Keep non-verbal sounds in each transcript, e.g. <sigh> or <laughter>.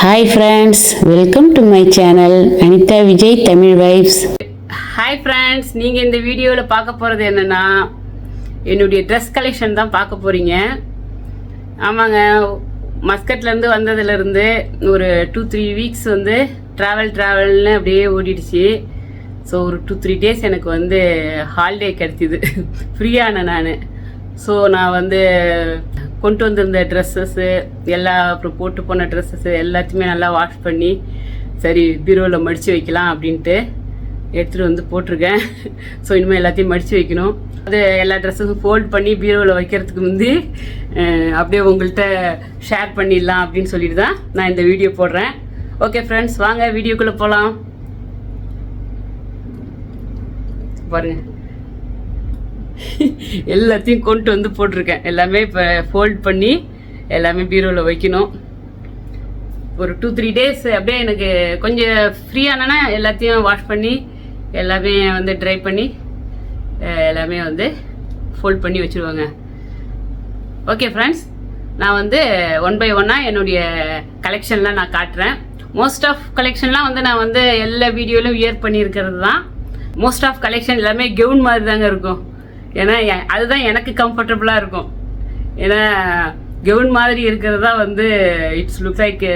Hi friends welcome to my channel Anitha Vijay Tamil vibes hi friends நீங்கள் இந்த வீடியோவில் பார்க்க போகிறது என்னென்னா என்னுடைய ட்ரெஸ் கலெக்ஷன் தான் பார்க்க போகிறீங்க ஆமாங்க மஸ்கட்லேருந்து வந்ததுலேருந்து ஒரு டூ த்ரீ வீக்ஸ் வந்து ட்ராவல் ட்ராவல்னு அப்படியே ஓடிடுச்சு. ஸோ ஒரு டூ த்ரீ டேஸ் எனக்கு வந்து ஹாலிடே கிடைச்சிது ஃப்ரீயான நான். ஸோ நான் வந்து கொண்டு வந்திருந்த ட்ரெஸ்ஸஸ்ஸு எல்லா அப்புறம் போட்டு போன ட்ரெஸ்ஸஸ்ஸு எல்லாத்தையுமே நல்லா வாஷ் பண்ணி சரி பீரோவில் மடித்து வைக்கலாம் அப்படின்ட்டு எடுத்துகிட்டு வந்து போட்டிருக்கேன். ஸோ இனிமேல் எல்லாத்தையும் மடித்து வைக்கணும். அது எல்லா ட்ரெஸ்ஸும் ஃபோல்ட் பண்ணி பீரோவில் வைக்கிறதுக்கு முந்தி அப்படியே உங்கள்கிட்ட ஷேர் பண்ணிடலாம் அப்படின்னு சொல்லிட்டு தான் நான் இந்த வீடியோ போடுறேன். ஓகே ஃப்ரெண்ட்ஸ் வாங்க வீடியோக்குள்ளே போகலாம் பாருங்கள் எல்லாத்தையும் கொண்டு வந்து போட்டிருக்கேன். எல்லாமே இப்போ ஃபோல்ட் பண்ணி எல்லாமே பீரோவில் வைக்கணும். ஒரு டூ த்ரீ டேஸ் அப்படியே எனக்கு கொஞ்சம் ஃப்ரீயானா எல்லாத்தையும் வாஷ் பண்ணி எல்லாமே வந்து ட்ரை பண்ணி எல்லாமே வந்து ஃபோல்ட் பண்ணி வச்சுருவாங்க. ஓகே ஃப்ரெண்ட்ஸ் நான் வந்து ஒன் பை ஒன்னாக என்னுடைய கலெக்ஷன்லாம் நான் காட்டுறேன். மோஸ்ட் ஆஃப் கலெக்ஷன்லாம் வந்து நான் வந்து எல்லா வீடியோலையும் வியர் பண்ணியிருக்கிறது தான் மோஸ்ட் ஆஃப் கலெக்ஷன் எல்லாமே கெவுன் மாதிரி தாங்க இருக்கும். ஏன்னா எ- அதுதான் எனக்கு கம்ஃபர்டபுளாக இருக்கும். ஏன்னா கெவுன் மாதிரி இருக்கிறது தான் வந்து it's look like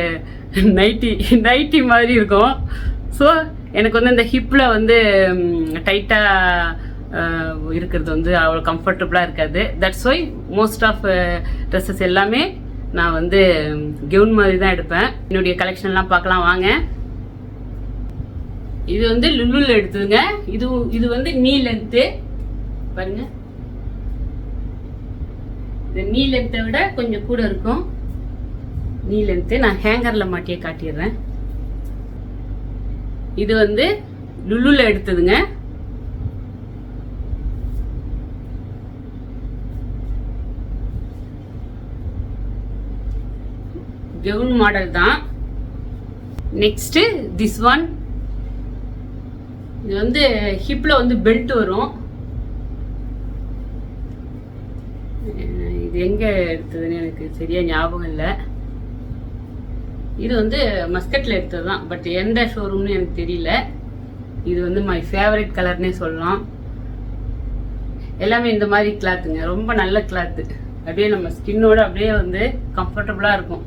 nighty nighty மாதிரி இருக்கும். ஸோ எனக்கு வந்து இந்த ஹிப்பில் வந்து டைட்டாக இருக்கிறது வந்து அவ்வளோ கம்ஃபர்டபுளாக இருக்காது. That's why most of dresses எல்லாமே நான் வந்து கெவுன் மாதிரி தான் எடுப்பேன். என்னுடைய கலெக்ஷன்லாம் பார்க்கலாம் வாங்க. இது வந்து லுல்லுல எடுத்ததுங்க. இது இது வந்து நீ லென்த்து பாருங்க. இந்த நீ லென்த்தை விட கொஞ்சம் கூட இருக்கும். நீ லென்த்து நான் ஹேங்கர்ல மாட்டியே காட்டிடுறேன். இது வந்து லுல்லுல எடுத்ததுங்க. கவுன் மாடல் தான். நெக்ஸ்ட் திஸ் ஒன் இது வந்து ஹிப்ல வந்து பெல்ட் வரும் அஹ் இது எங்கே எடுத்ததுன்னு எனக்கு சரியாக ஞாபகம் இல்லை. இது வந்து மஸ்கட்டில் எடுத்தது தான் பட் எந்த ஷோரூம்னு எனக்கு தெரியல. இது வந்து மை ஃபேவரட் கலர்னே சொல்லலாம். எல்லாமே இந்த மாதிரி கிளாத்துங்க ரொம்ப நல்ல கிளாத்து அப்படியே நம்ம ஸ்கின்னோட அப்படியே வந்து கம்ஃபர்டபுளாக இருக்கும்.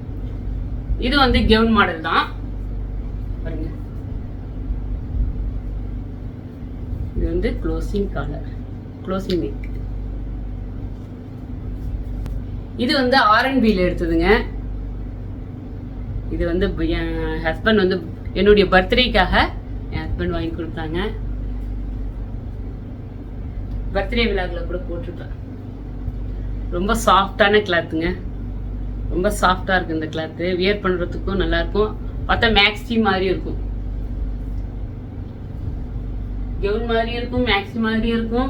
இது வந்து கெவுன் மாடல் தான். பாருங்க. இது வந்து க்ளோசிங் காலர் க்ளோசிங் நெக் இது வந்து ஆர்என்பியில் எடுத்ததுங்க. இது வந்து என் ஹஸ்பண்ட் வந்து என்னுடைய பர்த்டேக்காக என் ஹஸ்பண்ட் வாங்கி கொடுத்தாங்க. பர்த்டே விழாவில் கூட போட்டிருப்பேன். ரொம்ப சாஃப்டான கிளாத்துங்க ரொம்ப சாஃப்டாக இருக்குது இந்த கிளாத்து வியர் பண்ணுறதுக்கும் நல்லாயிருக்கும் பார்த்தா மேக்ஸி மாதிரி இருக்கும். கவுன் மாதிரியும் இருக்கும் மேக்ஸி மாதிரியும் இருக்கும்.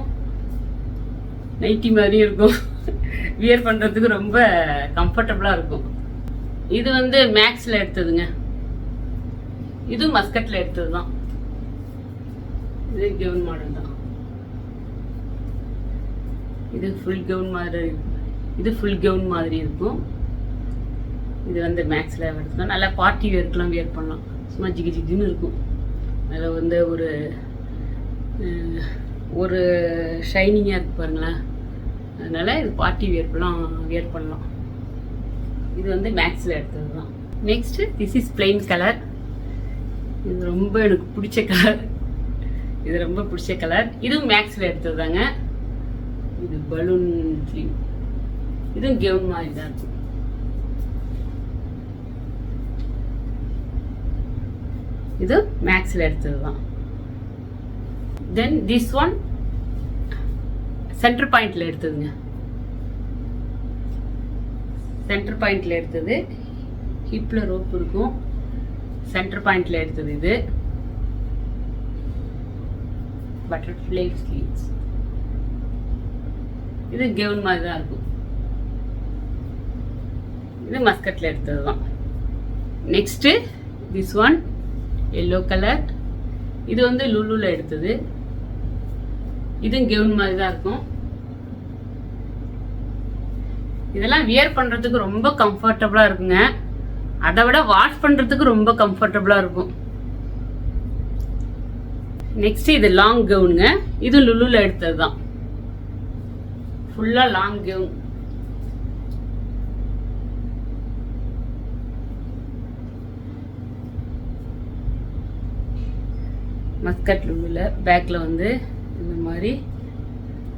நைட்டி மாதிரியும் இருக்கும். வியர் பண்ணுறதுக்கு ரொம்ப கம்ஃபர்டபுளாக இருக்கும். இது வந்து மேக்ஸில் எடுத்ததுங்க. இது மஸ்கட்டில் எடுத்தது தான் இது கவுன் மாடல் தான். இது ஃபுல் கவுன் மாதிரி இது ஃபுல் கவுன் மாதிரி இருக்கும். இது வந்து மேக்ஸில் எடுத்துக்கலாம் நல்லா பார்ட்டி வேர்க்கெலாம் வியர் பண்ணலாம். சும்மா ஜிகி ஜிகின்னு இருக்கும். அதில் வந்து ஒரு ஒரு ஷைனிங்காக இருக்கு பாருங்களேன். அதனால இது பார்ட்டி வேர்க்கெலாம் வியர் பண்ணலாம் இது வந்து மேக்ஸில் எடுத்தது தான் next this is plain colour இது ரொம்ப எனக்கு பிடிச்ச கலர் இது ரொம்ப பிடிச்ச கலர் இதுவும் மேக்ஸில் எடுத்தது தாங்க இது பலூன் ஸ்லீவ் இதுவும் கெவுன் மாதிரி தான் இருக்கும் இது மேக்ஸில் எடுத்தது தான் தென் திஸ் ஒன் சென்டர் பாயிண்ட்ல எடுத்ததுங்க. சென்டர் பாயிண்ட்ல எடுத்தது. ஹிப்ல ரோப் இருக்கும். சென்டர் பாயிண்ட்ல எடுத்தது இது. பட்டர்ஃப்ளை ஸ்லீவ்ஸ் இது கெவுன் மாதிரி தான் இருக்கும். இது மஸ்கட்ல எடுத்தது தான். Next this one yellow colour இது வந்து லுலுல எடுத்தது. இதுவும் கெவுன் மாதிரி தான் இருக்கும். இதெல்லாம் வியர் பண்ணுறதுக்கு ரொம்ப கம்ஃபர்டபுளாக இருக்குங்க. அதை விட வாஷ் பண்ணுறதுக்கு ரொம்ப கம்ஃபர்டபுளாக இருக்கும். நெக்ஸ்ட் இது லாங் கவுனுங்க இது லுலுல எடுத்தது தான் ஃபுல்லாக லாங் கவுன் மஸ்கட் லுலுல பேக்கில் வந்து இந்த மாதிரி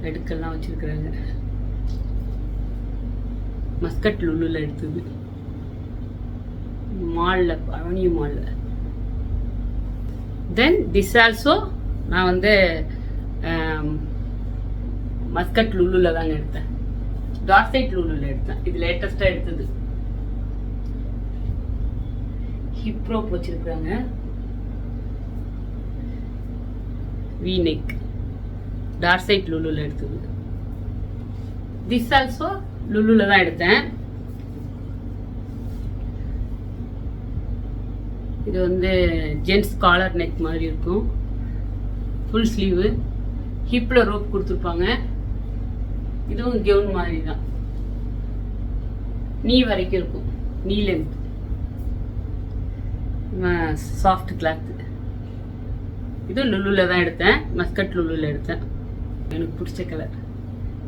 அடுக்கெல்லாம் வச்சிருக்கிறாங்க. மஸ்கட் லுல்லுல எடுத்தது. மால்ல பழனி மால்ல. தென் திஸ் ஆல்சோ நான் வந்து மஸ்கட் லுல்லுல தாங்க எடுத்தேன். டார்சைட் லுலுல எடுத்தேன். இது லேட்டஸ்டா எடுத்தது. ஹிப்ரோப் வச்சுருக்குறாங்க வச்சிருக்காங்க நெக் டார்சைட் லுலுல எடுத்தது. திஸ் ஆல்சோ லுலுல தான் எடுத்தேன். இது வந்து ஜென்ஸ் காலர் நெக் மாதிரி இருக்கும். ஃபுல் ஸ்லீவு ஹிப்பில் ரோப் கொடுத்துருப்பாங்க. இதுவும் கெவுன் மாதிரி தான். நீ வரைக்கும் இருக்கும். நீ லென்த் சாஃப்ட் கிளாத் இது லுலுல தான் எடுத்தேன். மஸ்கட் லுலுல எடுத்தேன். எனக்கு பிடிச்ச கலர்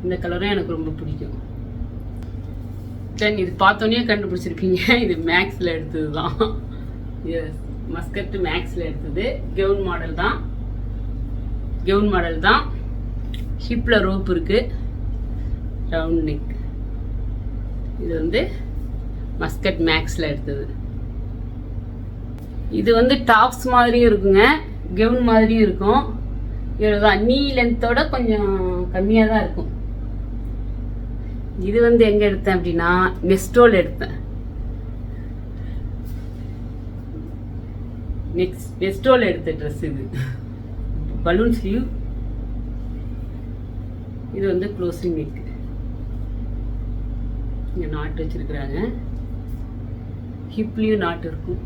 இந்த கலரும் எனக்கு ரொம்ப பிடிக்கும். தென் இது பார்த்தோன்னே கண்டுபிடிச்சிருப்பீங்க. <laughs> இது மேக்ஸில் எடுத்தது தான் எஸ் மஸ்கட் மேக்ஸில் எடுத்தது. கெவுன் மாடல் தான். கெவுன் மாடல் தான். ஹிப்பில் ரோப் இருக்குது ரவுண்ட் நெக் இது வந்து மஸ்கட் மேக்ஸில் எடுத்தது. இது வந்து டாப்ஸ் மாதிரியும் இருக்குங்க. கெவுன் மாதிரியும் இருக்கும். இவ்வளோதான் நீ லென்த்தோட கொஞ்சம் கம்மியாக தான் இருக்கும். இது வந்து எங்கே எடுத்தேன் அப்படின்னா நெஸ்டோல் எடுத்தேன். நெக்ஸ்ட் நெஸ்டோல் எடுத்த ட்ரெஸ் இது. பலூன் ஸ்லீவ் இது வந்து க்ளோசிங் நெக் இங்கே நாட்டு வச்சிருக்கிறாங்க. ஹிப்லேயும் நாட்டு இருக்கும்.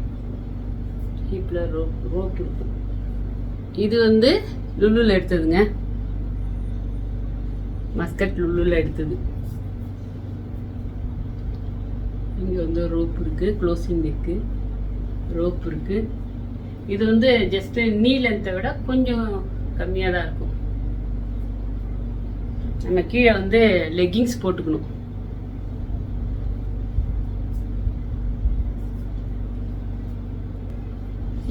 ஹிப்பில் ரோப் ரோப் இருக்கும். இது வந்து லுல்லுல எடுத்ததுங்க. மஸ்கட் லுல்லுல எடுத்தது. இங்க வந்து ரோப் இருக்கு க்ளோசிங் இருக்குது ரோப் இருக்கு. இது வந்து ஜஸ்ட் நீ லென்த்தை விட கொஞ்சம் கம்மியாக தான் இருக்கும். நம்ம கீழே வந்து லெக்கிங்ஸ் போட்டுக்கணும்.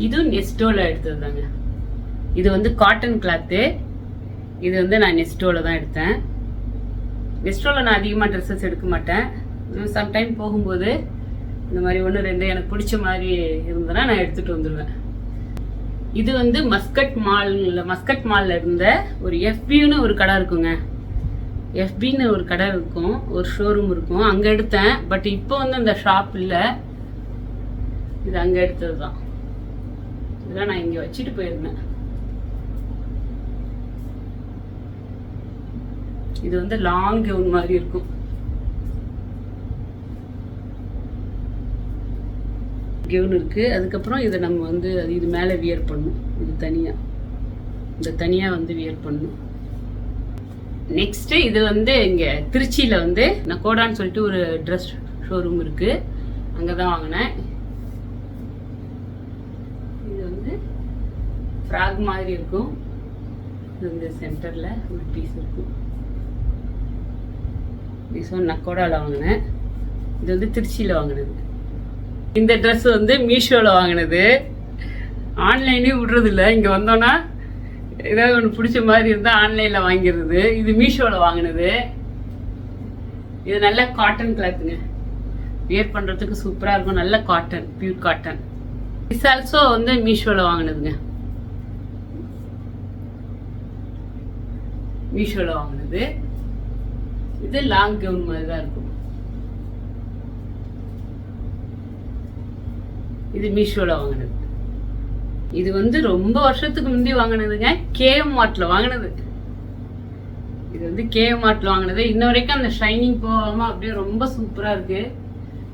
இதுவும் நெஸ்டோல எடுத்தது தாங்க இது வந்து காட்டன் கிளாத்து இது வந்து நான் நெஸ்டோவில் தான் எடுத்தேன். நெஸ்டோவில் நான் அதிகமாக ட்ரெஸ்ஸஸ் எடுக்க மாட்டேன். சம்டைம் போகும்போது இந்த மாதிரி ஒன்று ரெண்டு எனக்கு பிடிச்ச மாதிரி இருந்ததுன்னா நான் எடுத்துகிட்டு வந்துடுவேன் இது வந்து மஸ்கட் மால்ல மஸ்கட் மாலில் இருந்த ஒரு எஃபின்னு ஒரு கடை இருக்குங்க. எஃபின்னு ஒரு கடை இருக்கும். ஒரு ஷோரூம் இருக்கும். அங்கே எடுத்தேன். பட் இப்போ வந்து அந்த ஷாப் இல்லை. இது அங்கே எடுத்தது தான் இதெல்லாம் நான் இங்கே வச்சுட்டு போயிருந்தேன். இது வந்து லாங் கவுன் மாதிரி இருக்கும். கெவுன் இருக்கு. அதுக்கப்புறம் இதை நம்ம வந்து அது இது மேலே வியர் பண்ணும் இது தனியாக இந்த தனியாக வந்து வியர் பண்ணும் நெக்ஸ்ட் இது வந்து இங்கே திருச்சியில் வந்து நான் கோடான்னு சொல்லிட்டு ஒரு ட்ரெஸ் ஷோரூம் இருக்கு. அங்கே தான் வாங்கினேன். இது வந்து ஃப்ராக் மாதிரி இருக்கும். இது வந்து சென்டரில் ஒரு பீஸ் இருக்கும். பீஸ் ஒன் நக்கோடாவில் வாங்கினேன். இது வந்து திருச்சியில் வாங்கினது. இந்த ட்ரெஸ் வந்து மீஷோவில் வாங்கினது. ஆன்லைனே விடுறதில்ல. இங்கே வந்தோன்னா ஏதாவது ஒன்று பிடிச்ச மாதிரி இருந்தால் ஆன்லைனில் வாங்கிடுறது. இது மீஷோவில் வாங்கினது. இது நல்ல காட்டன் கிளாத்துங்க வியர் பண்ணுறதுக்கு சூப்பராக இருக்கும். நல்ல cotton pure cotton is also வந்து மீஷோவில் வாங்கினதுங்க. மீஷோவில் வாங்கினது. இது லாங் கவுன் மாதிரி தான் இருக்கும். இது மீஷோவில் வாங்கினது. இது வந்து ரொம்ப வருஷத்துக்கு முந்தி வாங்கினதுங்க கேஎம் மார்ட்ல வாங்கினது. இது வந்து கேஎம் மார்ட்ல வாங்கினது. இன்ன வரைக்கும் அந்த ஷைனிங் போகாம அப்படியே ரொம்ப சூப்பரா இருக்கு.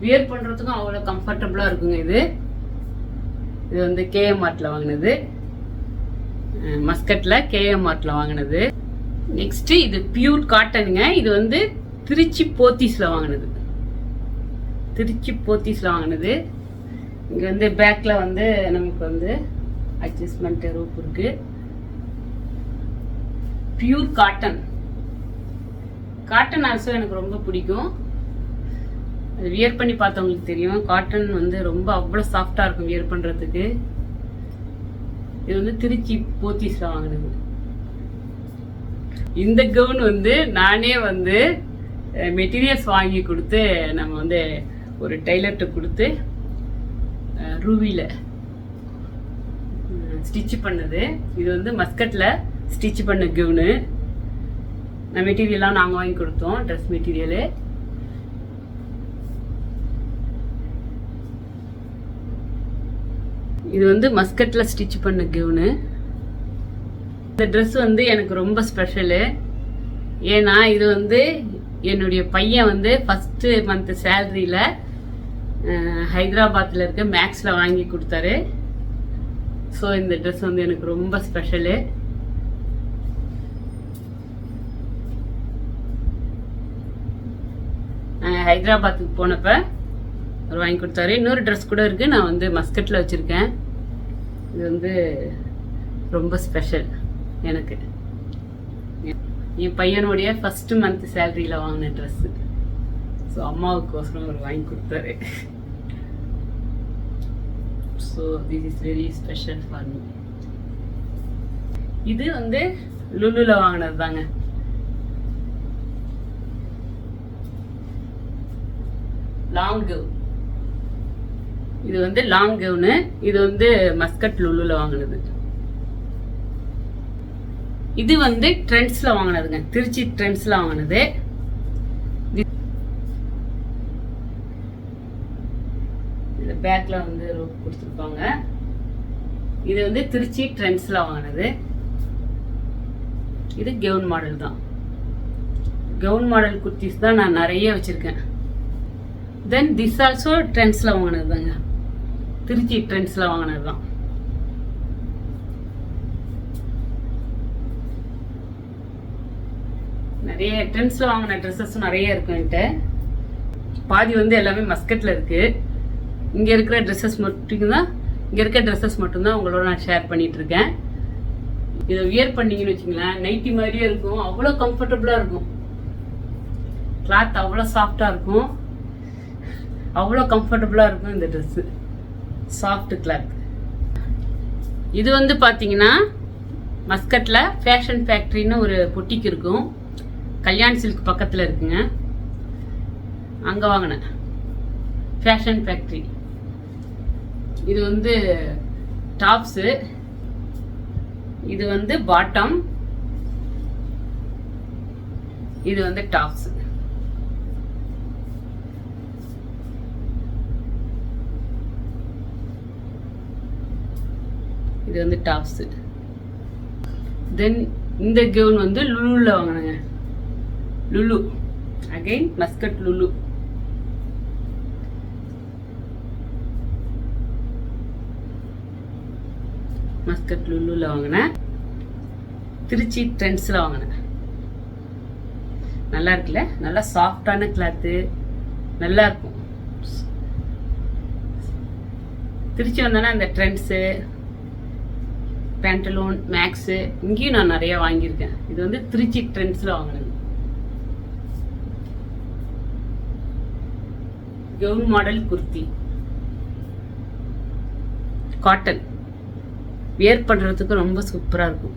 வியர் பண்றதுக்கும் அவ்வளோ கம்ஃபர்டபுளா இருக்குங்க இது. இது வந்து கேஎம் மார்ட்ல வாங்கினது. மஸ்கட்டில் மஸ்கட்ல கேஎம் மார்ட்ல வாங்கினது. நெக்ஸ்ட் இது பியூர் காட்டனுங்க இது வந்து திருச்சி போத்தீஸ்ல வாங்கினது. திருச்சி போத்தீஸ்ல வாங்கினது. இங்கே வந்து பேக்கில் வந்து நமக்கு வந்து அட்ஜஸ்ட்மெண்ட் ரூப் இருக்கு. பியூர் காட்டன் காட்டன் ஆல்சோ எனக்கு ரொம்ப பிடிக்கும். அது வியர் பண்ணி பார்த்தவங்களுக்கு தெரியும். காட்டன் வந்து ரொம்ப அவ்வளோ சாஃப்டாக இருக்கும் வியர் பண்ணுறதுக்கு இது வந்து திருச்சி போத்தீஸில் வாங்கினது. இந்த கவுன் வந்து நானே வந்து மெட்டீரியல்ஸ் வாங்கி கொடுத்து நம்ம வந்து ஒரு டெய்லர்கிட்ட கொடுத்து ரூவியில் ஸ்டிச் பண்ணது. இது வந்து மஸ்கட்டில் ஸ்டிச் பண்ண கவுனு நான் மெட்டீரியல்லாம் நாங்கள் வாங்கி கொடுத்தோம் ட்ரெஸ் மெட்டீரியலு இது வந்து மஸ்கட்டில் ஸ்டிச் பண்ண கவுனு இந்த ட்ரெஸ் வந்து எனக்கு ரொம்ப ஸ்பெஷலு ஏன்னா இது வந்து என்னுடைய பையன் வந்து ஃபஸ்ட்டு மந்த் சேலரியில் ஹைதராபாத்தில் இருக்க மேக்ஸில் வாங்கி கொடுத்தாரு. ஸோ இந்த ட்ரெஸ் வந்து எனக்கு ரொம்ப ஸ்பெஷலு ஹைதராபாத்துக்கு போனப்ப அவர் வாங்கி கொடுத்தாரு. இன்னொரு ட்ரெஸ் கூட இருக்குது நான் வந்து மஸ்கட்டில் வச்சுருக்கேன். இது வந்து ரொம்ப ஸ்பெஷல் எனக்கு. என் பையனுடைய ஃபஸ்ட்டு மந்த் சேலரியில் வாங்கின ட்ரெஸ்ஸு ஸோ அம்மாவுக்கோசரம் அவர் வாங்கி கொடுத்தாரு. So this is very special for me இது வந்து லுலுல வாங்கினது தாங்க லாங் கவுன் இது வந்து லாங் கவுனு இது வந்து மஸ்கட் லுல்லுல வாங்கினது. இது வந்து ட்ரெண்ட்ஸில் வாங்கினதுங்க. திருச்சி ட்ரெண்ட்ஸில் வாங்கினது. இந்த பேக்கில் வந்து கொடுத்துருப்பாங்க. இது வந்து திருச்சி ட்ரெண்ட்ஸில் வாங்கினது. இது கவுன் மாடல் தான். கவுன் மாடல் குர்த்திஸ் தான் நான் நிறைய வச்சுருக்கேன். தென் திஸ் ஆல்சோ ட்ரெண்ட்ஸில் வாங்கினது தாங்க திருச்சி ட்ரெண்ட்ஸில் வாங்கினது தான் நிறைய ட்ரெண்ட்ஸில் வாங்கின ட்ரெஸ்ஸஸும் நிறைய இருக்கும் என்கிட்ட. பாதி வந்து எல்லாமே மஸ்கட்டில் இருக்குது இங்கே இருக்கிற ட்ரெஸ்ஸஸ் மட்டும் தான் இங்கே இருக்க ட்ரெஸ்ஸஸ் மட்டும்தான் உங்களோட நான் ஷேர் பண்ணிகிட்ருக்கேன் இதை வியர் பண்ணிங்கன்னு வச்சுங்களேன் நைட்டி மாதிரியே இருக்கும். அவ்வளோ கம்ஃபர்டபுளாக இருக்கும். கிளாத் அவ்வளோ சாஃப்டாக இருக்கும். அவ்வளோ கம்ஃபர்டபுளாக இருக்கும் இந்த ட்ரெஸ்ஸு சாஃப்ட் கிளாத் இது வந்து பார்த்தீங்கன்னா மஸ்கட்டில் ஃபேஷன் ஃபேக்ட்ரின்னு ஒரு பொட்டிக் இருக்கும். கல்யாண் சில்க் பக்கத்தில் இருக்குங்க. அங்கே வாங்கினேன். ஃபேஷன் ஃபேக்ட்ரி இது வந்து டாப்ஸு இது வந்து பாட்டம் இது வந்து டாப்ஸ் இது வந்து டாப்ஸ் தென் இந்த கவுன் வந்து லுலுவில் வாங்கினேங்க. Lulu again Muscat Lulu Muscat லுலுல வாங்கினேன் திருச்சி ட்ரெண்ட்ஸில் வாங்கினேன் நல்லா இருக்குல்ல? நல்லா சாஃப்டான கிளாத்து நல்லா இருக்கும். திருச்சி வந்தோன்னா அந்த ட்ரெண்ட்ஸு பேண்டலூன் மேக்ஸு இங்கேயும் நான் நிறைய வாங்கியிருக்கேன். இது வந்து திருச்சி ட்ரெண்ட்ஸில் வாங்கினது. Gown model kurti cotton wear பண்ணுறதுக்கு ரொம்ப சூப்பராக இருக்கும்.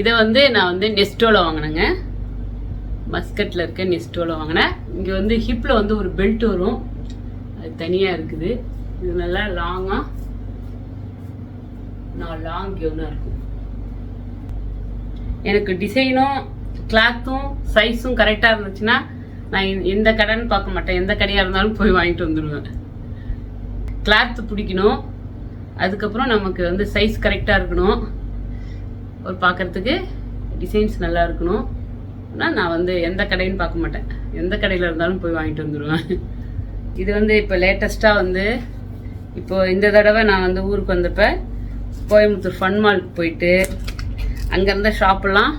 இதை வந்து நான் வந்து நெஸ்டோவில் வாங்கினேங்க. மஸ்கட்டில் இருக்க நெஸ்டோவில் வாங்கினேன். இங்கே வந்து ஹிப்பில் வந்து ஒரு பெல்ட் வரும். அது தனியாக இருக்குது. இது நல்லா லாங்காக நான் லாங் கவுனாக இருக்கும். எனக்கு டிசைனும் கிளாத்தும் சைஸும் கரெக்டாக இருந்துச்சுன்னா நான் எந்த- எந்த கடைன்னு பார்க்க மாட்டேன். எந்த கடையாக இருந்தாலும் போய் வாங்கிட்டு வந்துடுவேன் கிளாத்து பிடிக்கணும். அதுக்கப்புறம் நமக்கு வந்து சைஸ் கரெக்டாக இருக்கணும். ஒரு பார்க்கறதுக்கு டிசைன்ஸ் நல்லா இருக்கணும். ஆனால் நான் வந்து எந்த கடைன்னு பார்க்க மாட்டேன். எந்த கடையில் இருந்தாலும் போய் வாங்கிட்டு வந்துடுவேன் இது வந்து இப்போ லேட்டஸ்ட்டாக வந்து இப்போ இந்த தடவை நான் வந்து ஊருக்கு வந்தப்போ கோயம்புத்தூர் ஃபன் மாலுக்கு போயிட்டு அங்கேருந்த ஷாப்பெல்லாம்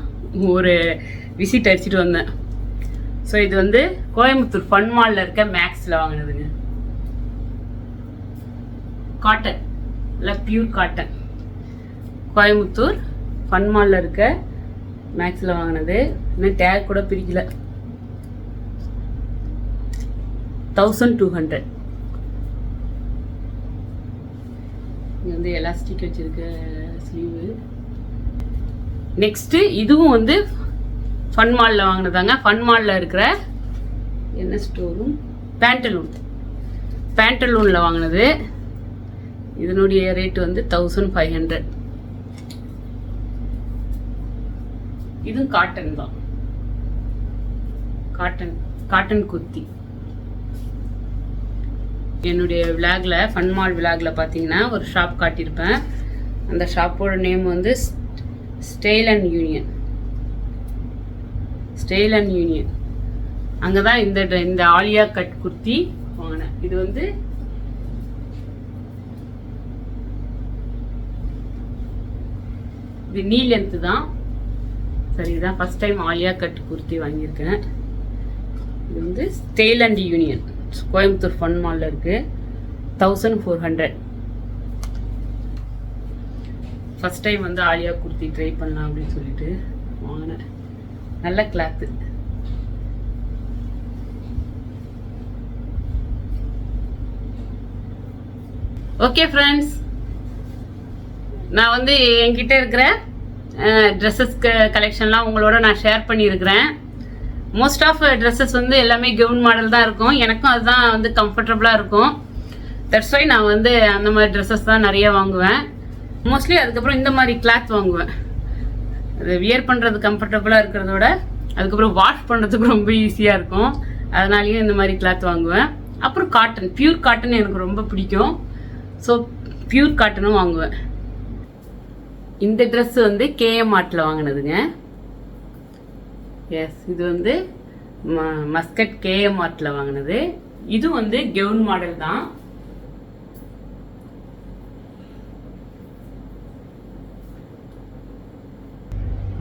ஒரு விசிட் அடிச்சுட்டு வந்தேன். ஸோ இது வந்து கோயம்புத்தூர் பன்மாலில் இருக்க மேக்ஸில் வாங்கினதுங்க. காட்டன் இல்லை பியூர் காட்டன் கோயம்புத்தூர் ஃபன்மாலில் இருக்க மேக்ஸில் வாங்கினது. இன்னும் டேக் கூட பிரிக்கல. தௌசண்ட் டூ ஹண்ட்ரட் இங்கே வந்து எலாஸ்டிக் வச்சுருக்க ஸ்லீவு நெக்ஸ்ட்டு இதுவும் வந்து ஃபன் மாலில் வாங்கினதாங்க. ஃபன் மாலில் இருக்கிற என்ன ஸ்டோரும் பேண்டலூன் பேண்டலூனில் வாங்கினது. இதனுடைய ரேட் வந்து தௌசண்ட் ஃபைவ் ஹண்ட்ரட் இதுவும் காட்டன் தான். Cotton cotton kurti. என்னுடைய விலாகில் ஃபன் மால் விலாக்ல பார்த்தீங்கன்னா ஒரு ஷாப் காட்டியிருப்பேன். அந்த ஷாப்போட நேம் வந்து style and union style and union. அங்கே தான் இந்த இந்த ஆலியா கட் குர்த்தி வாங்கினேன் இது வந்து இது நீ லென்த்து தான். சரி இதுதான் first time Alia cut kurti வாங்கியிருக்கேன். இது வந்து style and union. Coimbatore fun மாலில் இருக்குது thousand four hundred first time வந்து ஆலியா குர்த்தி ட்ரை பண்ணலாம் அப்படின்னு சொல்லிட்டு வாங்கினேன். நல்ல கிளாத்து ஓகே ஃப்ரெண்ட்ஸ் நான் வந்து என்கிட்ட இருக்கிற ட்ரெஸ்ஸஸ் கலெக்ஷன்லாம் உங்களோட நான் ஷேர் பண்ணியிருக்கிறேன். மோஸ்ட் ஆஃப் ட்ரெஸ்ஸஸ் வந்து எல்லாமே கவுன் மாடல் தான் இருக்கும். எனக்கும் அதுதான் வந்து கம்ஃபர்டபுளாக இருக்கும். தட்ஸ் வை நான் வந்து அந்த மாதிரி ட்ரெஸ்ஸஸ் தான் நிறைய வாங்குவேன். மோஸ்ட்லி அதுக்கப்புறம் இந்த மாதிரி கிளாத் வாங்குவேன். அது வியர் பண்ணுறது கம்ஃபர்டபுளாக இருக்கிறதோட அதுக்கப்புறம் வாஷ் பண்ணுறதுக்கு ரொம்ப ஈஸியாக இருக்கும். அதனாலேயும் இந்த மாதிரி கிளாத் வாங்குவேன். அப்புறம் காட்டன் பியூர் காட்டன் எனக்கு ரொம்ப பிடிக்கும். ஸோ பியூர் காட்டனும் வாங்குவேன். இந்த ட்ரெஸ் வந்து கேஎம் ஆர்ட்டில் வாங்கினதுங்க. எஸ் இது வந்து ம- மஸ்கட் கேஎம் ஆர்ட்டில் வாங்கினது. இது வந்து கெவுன் மாடல் தான்.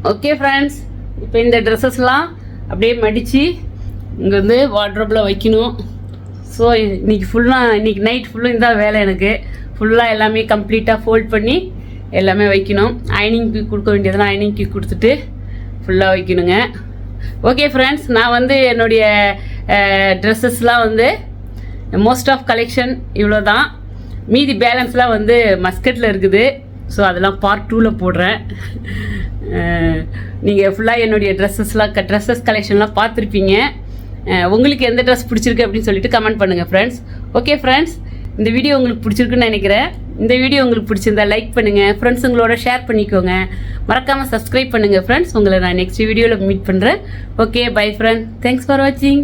ஓகே ஃப்ரெண்ட்ஸ் இப்போ இந்த ட்ரெஸ்ஸஸ்லாம் அப்படியே மடித்து இங்கே வந்து வார்ட்ரோப்பில் வைக்கணும். ஸோ இன்றைக்கி ஃபுல்லாக இன்றைக்கி நைட் ஃபுல்லும் இதுதான் வேலை எனக்கு. ஃபுல்லாக எல்லாமே கம்ப்ளீட்டாக ஃபோல்ட் பண்ணி எல்லாமே வைக்கணும். அயனிங்க்கு கொடுக்க வேண்டியதெல்லாம் அயனிங்க்கு கொடுத்துட்டு ஃபுல்லாக வைக்கணுங்க. ஓகே ஃப்ரெண்ட்ஸ் நான் வந்து என்னுடைய ட்ரெஸ்ஸஸ்லாம் வந்து மோஸ்ட் ஆஃப் கலெக்ஷன் இவ்வளோ தான் மீதி பேலன்ஸ்லாம் வந்து மஸ்கட்டில் இருக்குது. ஸோ அதெல்லாம் பார்ட் டூவில் போடுறேன். நீங்கள் ஃபுல்லாக என்னுடைய ட்ரெஸ்ஸஸ்லாம் க ட்ரெஸ்ஸஸ் கலெக்ஷன்லாம் பார்த்துருப்பீங்க. உங்களுக்கு எந்த ட்ரெஸ் பிடிச்சிருக்கு அப்படின்னு சொல்லிட்டு கமெண்ட் பண்ணுங்கள் ஃப்ரெண்ட்ஸ் ஓகே ஃப்ரெண்ட்ஸ் இந்த வீடியோ உங்களுக்கு பிடிச்சிருக்குன்னு நினைக்கிறேன். இந்த வீடியோ உங்களுக்கு பிடிச்சிருந்தா லைக் பண்ணுங்கள் ஃப்ரெண்ட்ஸுங்களோட ஷேர் பண்ணிக்கோங்க. மறக்காமல் சப்ஸ்கிரைப் பண்ணுங்கள் ஃப்ரெண்ட்ஸ் உங்களை நான் நெக்ஸ்ட் வீடியோவில் மீட் பண்ணுறேன் okay bye friend thanks for வாட்சிங்